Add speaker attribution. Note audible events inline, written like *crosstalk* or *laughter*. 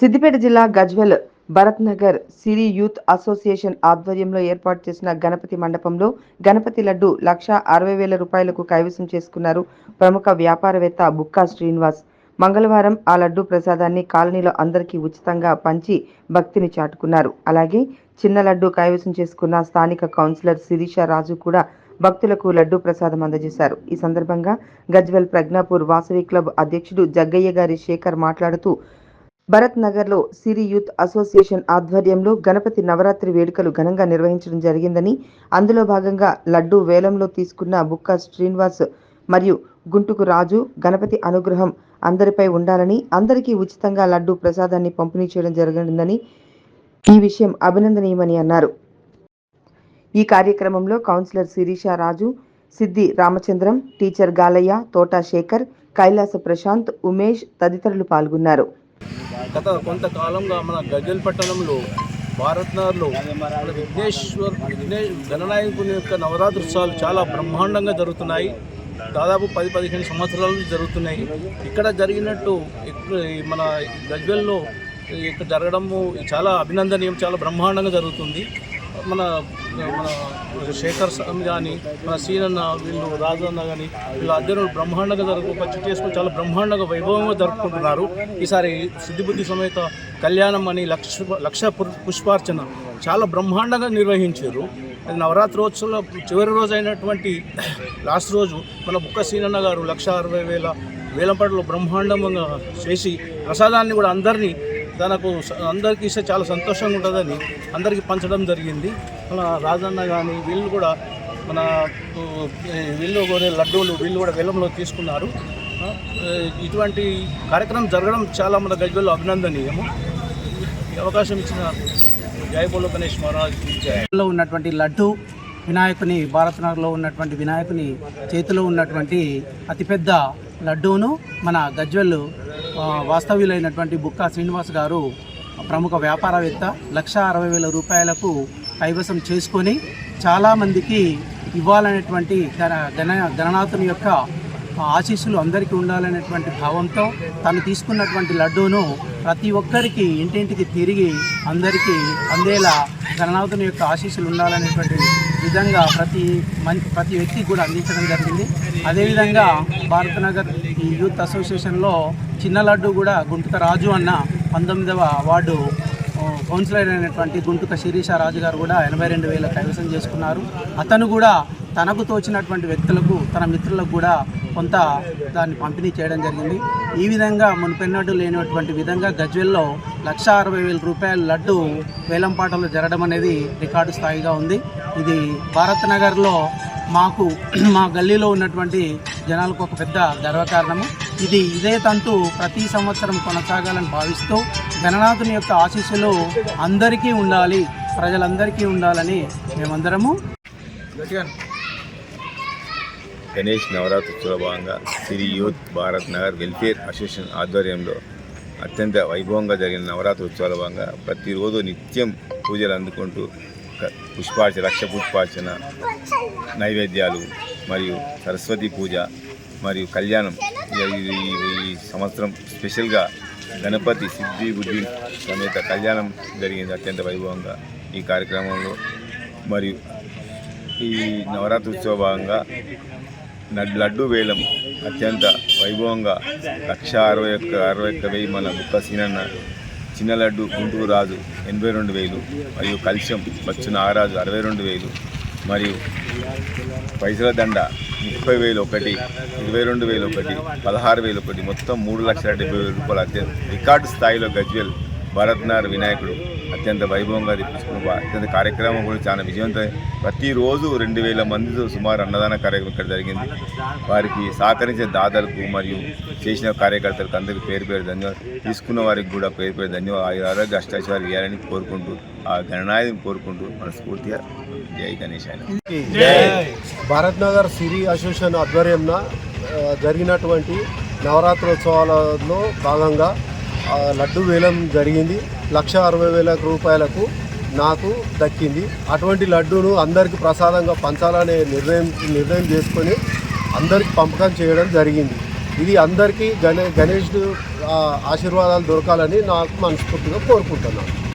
Speaker 1: సిద్దిపేట జిల్లా Gajwel Bharat Nagar Siri youth association ఆధ్వర్యంలో ఏర్పాటు చేసిన గణపతి మండపంలో గణపతి లడ్డు లక్ష అరవై వేల రూపాయలకు కైవసం చేసుకున్నారు ప్రముఖ వ్యాపారవేత్త బుక్కా శ్రీనివాస్. మంగళవారం ఆ లడ్డు ప్రసాదాన్ని కాలనీలో అందరికీ ఉచితంగా పంచి భక్తిని చాటుకున్నారు. అలాగే చిన్న లడ్డు కైవసం చేసుకున్న స్థానిక కౌన్సిలర్ శిరీష రాజు కూడా భక్తులకు లడ్డు ప్రసాదం అందజేశారు. ఈ సందర్భంగా గజ్వెల్ ప్రజ్ఞాపూర్ వాసవి క్లబ్ అధ్యక్షుడు జగ్గయ్య గారి శేఖర్ మాట్లాడుతూ భరత్ నగర్లో సిరి యూత్ అసోసియేషన్ ఆధ్వర్యంలో గణపతి నవరాత్రి వేడుకలు ఘనంగా నిర్వహించడం జరిగిందని అందులో భాగంగా లడ్డు వేలంలో తీసుకున్న బుక్క శ్రీనివాస్ మరియు గుంటుకు రాజు గణపతి అనుగ్రహం అందరిపై ఉండాలని అందరికీ ఉచితంగా లడ్డు ప్రసాదాన్ని పంపిణీ చేయడం జరిగిందని ఈ విషయం అభినందనీయమని అన్నారు. ఈ కార్యక్రమంలో కౌన్సిలర్ శిరీష రాజు సిద్ది రామచంద్రం టీచర్ గాలయ్య తోటా శేఖర్ కైలాస ప్రశాంత్ ఉమేష్ తదితరులు పాల్గొన్నారు.
Speaker 2: గత కొంతకాలంగా మన గజల్ పట్టణంలో భారత్ నగర్లో మన విఘ్నేశ్వర్ విఘ్నే గణనాయకుని యొక్క నవరాత్రి ఉత్సవాలు చాలా బ్రహ్మాండంగా జరుగుతున్నాయి. దాదాపు పది పదిహేను సంవత్సరాల నుంచి జరుగుతున్నాయి. ఇక్కడ జరిగినట్టు మన గజ్వెల్లో ఇక్కడ జరగడము చాలా అభినందనీయం చాలా బ్రహ్మాండంగా జరుగుతుంది. మన మన శేఖర్ స్వామి కానీ మన సీనన్న వీళ్ళు రాజన్న కానీ వీళ్ళు అధ్యయనం బ్రహ్మాండంగా జరుపుకో వచ్చి చేసుకుని చాలా బ్రహ్మాండంగా వైభవంగా జరుపుకుంటున్నారు. ఈసారి సిద్ధిబుద్ధి సమేత కళ్యాణం అని లక్ష లక్ష పుష్పార్చన చాలా బ్రహ్మాండంగా నిర్వహించారు. నవరాత్రోత్సవంలో చివరి రోజు అయినటువంటి లాస్ట్ రోజు మన బుక్క సీనన్న గారు లక్ష అరవై వేల వేలంపాటలో బ్రహ్మాండంగా చేసి ప్రసాదాన్ని కూడా అందరినీ తనకు అందరికీ ఇస్తే చాలా సంతోషంగా ఉంటుందని అందరికీ పంచడం జరిగింది. మన రాజన్న కానీ వీళ్ళు కూడా మన వీళ్ళు కూడా లడ్డూలు వీళ్ళు కూడా వెల్లంలో తీసుకున్నారు. ఇటువంటి కార్యక్రమం జరగడం చాలా మన గజ్వల్లో అభినందనీయము. ఈ అవకాశం ఇచ్చిన జై గణేష్
Speaker 3: మహారాజ్లో ఉన్నటువంటి లడ్డు వినాయకుని భారతనగర్లో ఉన్నటువంటి వినాయకుని చేతిలో ఉన్నటువంటి అతిపెద్ద లడ్డూను మన గజ్వెల్ వాస్తవ్యులైనటువంటి బుక్కా శ్రీనివాస్ గారు ప్రముఖ వ్యాపారవేత్త లక్ష అరవై వేల రూపాయలకు కైవసం చేసుకొని చాలామందికి ఇవ్వాలనేటువంటి గణ గణ గణనాథుని యొక్క ఆశీస్సులు అందరికీ ఉండాలనేటువంటి భావంతో తను తీసుకున్నటువంటి లడ్డూను ప్రతి ఒక్కరికి ఇంటింటికి తిరిగి అందరికీ అందేలా గణనాథుని యొక్క ఆశీస్సులు ఉండాలనేటువంటి విధంగా ప్రతి మన్ ప్రతి వ్యక్తికి కూడా అందించడం జరిగింది. అదేవిధంగా భారతనగర్ ఈ యూత్ అసోసియేషన్లో చిన్న లడ్డు కూడా గుంటుక రాజు అన్న పంతొమ్మిదవ వార్డు కౌన్సిలర్ అయినటువంటి గుంటుక శిరీష రాజు గారు కూడా ఎనభై రెండు వేల కైవసం చేసుకున్నారు. అతను కూడా తనకు తోచినటువంటి వ్యక్తులకు తన మిత్రులకు కూడా కొంత దాన్ని పంపిణీ చేయడం జరిగింది. ఈ విధంగా మునుపెన్నడూ లేనటువంటి విధంగా గజ్వెల్లో లక్ష అరవై వేల రూపాయల లడ్డు వేలంపాటలో జరగడం అనేది రికార్డు స్థాయిగా ఉంది. ఇది భారత్ నగర్లో మాకు *clears throat* మా గల్లీలో ఉన్నటువంటి జనాలకు ఒక పెద్ద గర్వకారణము. ఇది ఇదే తంతు ప్రతి సంవత్సరం కొనసాగాలని భావిస్తూ గణనాథుని యొక్క ఆశీస్సులు అందరికీ ఉండాలి ప్రజలందరికీ ఉండాలని మేమందరము
Speaker 4: గణేష్ నవరాత్రోత్సవ భాగంగా Siri youth Bharat Nagar welfare association ఆధ్వర్యంలో అత్యంత వైభవంగా జరిగిన నవరాత్రి ఉత్సవాల భాగంగా ప్రతిరోజు నిత్యం పూజలు అందుకుంటూ పుష్పార్చన లక్ష పుష్పార్చన నైవేద్యాలు మరియు సరస్వతి పూజ మరియు కళ్యాణం. ఈ సంవత్సరం స్పెషల్గా గణపతి సిద్ధి బుద్ధి సమేత కళ్యాణం జరిగింది అత్యంత వైభవంగా ఈ కార్యక్రమంలో. మరియు ఈ నవరాత్రి ఉత్సవ భాగంగా లడ్డు వేలం అత్యంత వైభవంగా లక్ష అరవై ఒక్క అరవై ఒక్క వెయ్యి మన బుక్క సీనన్న చిన్న లడ్డు గుంటూరు రాజు ఎనభై రెండు వేలు మరియు కల్షం బచ్చు నాగరాజు అరవై రెండు వేలు మరియు పైసల దండ ముప్పై వేలు ఒకటి ఇరవై రెండు వేలు ఒకటి పదహారు వేలు ఒకటి మొత్తం మూడు లక్షల డెబ్బై వేల రూపాయలు అత్యంత రికార్డు స్థాయిలో గజ్వెల్ భరత్నార్ వినాయకుడు అత్యంత వైభవంగా తెప్పించుకున్న అత్యంత కార్యక్రమం కూడా చాలా విజయవంతం. ప్రతిరోజు రెండు వేల మందితో సుమారు అన్నదాన కార్యక్రమం ఇక్కడ జరిగింది. వారికి సహకరించే దాతలకు మరియు చేసిన కార్యకర్తలకు అందరికీ పేరు పేరు ధన్యవాదాలు. తీసుకున్న వారికి కూడా పేరు పేరు ధన్యవాదాలు. ఆరోగ్య అష్టాచారు ఇవ్వాలని కోరుకుంటూ ఆ గణనాయకుని కోరుకుంటూ మనస్ఫూర్తిగా జై గణేష్ ఆయన.
Speaker 5: భారత్ నగర్ సిరి అసోసియేషన్ ఆధ్వర్యంన జరిగినటువంటి నవరాత్రోత్సవాలలో భాగంగా లడ్డు వేలం జరిగింది. లక్ష అరవై వేల రూపాయలకు నాకు దక్కింది. అటువంటి లడ్డూను అందరికీ ప్రసాదంగా పంచాలనే నిర్ణయం నిర్ణయం చేసుకొని అందరికి పంపకం చేయడం జరిగింది. ఇది అందరికీ గణే గణేష్ ఆశీర్వాదాలు దొరకాలని నాకు మనస్ఫూర్తిగా కోరుకుంటున్నాను.